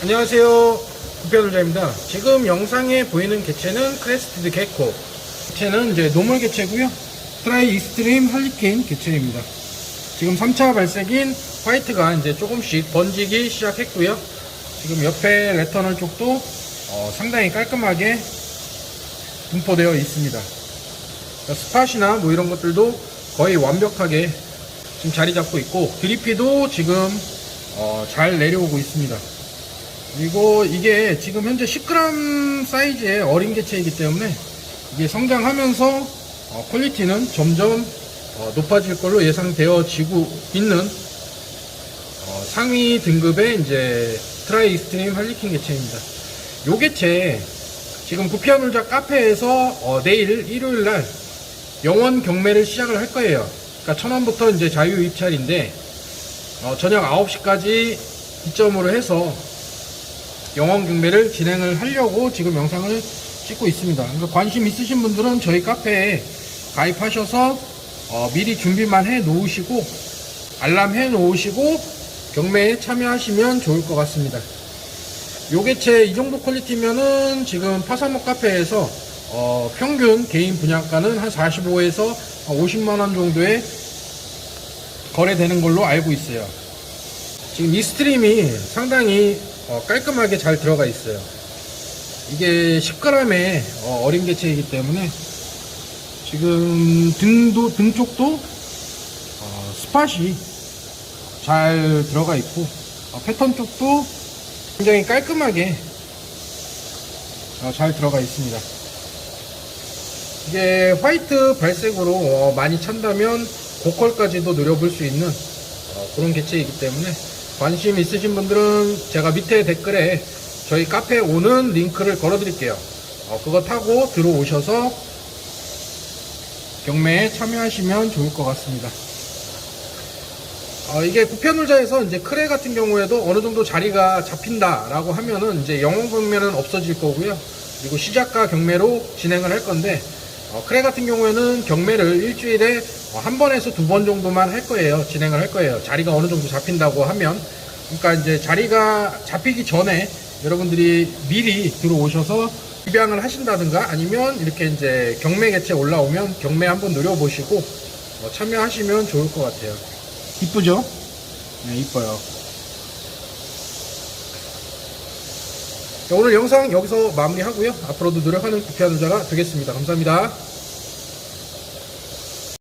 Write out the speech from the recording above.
안녕하세요. 구편놀자입니다. 지금 영상에 보이는 개체는 크레스티드 개코. 개체는 이제 노멀 개체고요. 트라이 익스트림 할리케인 개체입니다. 지금 3차 발색인 화이트가 이제 조금씩 번지기 시작했고요. 지금 옆에 레터널 쪽도 어, 상당히 깔끔하게 분포되어 있습니다. 그러니까 스팟이나 뭐 이런 것들도 거의 완벽하게 지금 자리 잡고 있고 드리피도 지금 어, 잘 내려오고 있습니다. 그리고 이게 지금 현재 10g 사이즈의 어린 개체이기 때문에 이게 성장하면서 어, 퀄리티는 점점 어, 높아질 걸로 예상되어지고 있는 어, 상위 등급의 이제 트라이 익스트림 할리킨 개체입니다. 요 개체 지금 구피아 놀자 카페에서 어, 내일 일요일 날 영원 경매를 시작을 할 거예요. 그러니까 천원부터 이제 자유 입찰인데 어, 저녁 9시까지 기점으로 해서 영원 경매를 진행을 하려고 지금 영상을 찍고 있습니다. 그러니까 관심 있으신 분들은 저희 카페에 가입하셔서 어, 미리 준비만 해 놓으시고 알람 해 놓으시고 경매에 참여하시면 좋을 것 같습니다. 요 개체 이 정도 퀄리티면은 지금 파사모 카페에서 어, 평균 개인 분양가는 한 45에서 50만원 정도에 거래되는 걸로 알고 있어요. 지금 이 스트림이 상당히 어, 깔끔하게 잘 들어가 있어요. 이게 10g의 어, 어린 개체이기 때문에 지금 등도 등 쪽도 어, 스팟이 잘 들어가 있고 어, 패턴 쪽도 굉장히 깔끔하게 어, 잘 들어가 있습니다. 이게 화이트 발색으로 어, 많이 찬다면 고컬까지도 노려볼 수 있는 어, 그런 개체이기 때문에 관심 있으신 분들은 제가 밑에 댓글에 저희 카페에 오는 링크를 걸어 드릴게요. 어, 그거 타고 들어오셔서 경매에 참여하시면 좋을 것 같습니다. 어, 이게 구편놀자에서 이제 크레 같은 경우에도 어느 정도 자리가 잡힌다라고 하면은 이제 영원 경매는 없어질 거고요. 그리고 시작가 경매로 진행을 할 건데 어, 크레 같은 경우에는 경매를 일주일에 어, 한 번에서 두 번 정도만 할 거예요. 진행을 할 거예요. 자리가 어느 정도 잡힌다고 하면. 그러니까 이제 자리가 잡히기 전에 여러분들이 미리 들어오셔서 입양을 하신다든가 아니면 이렇게 이제 경매 개체 올라오면 경매 한번 노려보시고 어, 참여하시면 좋을 것 같아요. 이쁘죠? 네, 이뻐요. 자, 오늘 영상 여기서 마무리하고요. 앞으로도 노력하는 구피하는 자가 되겠습니다. 감사합니다.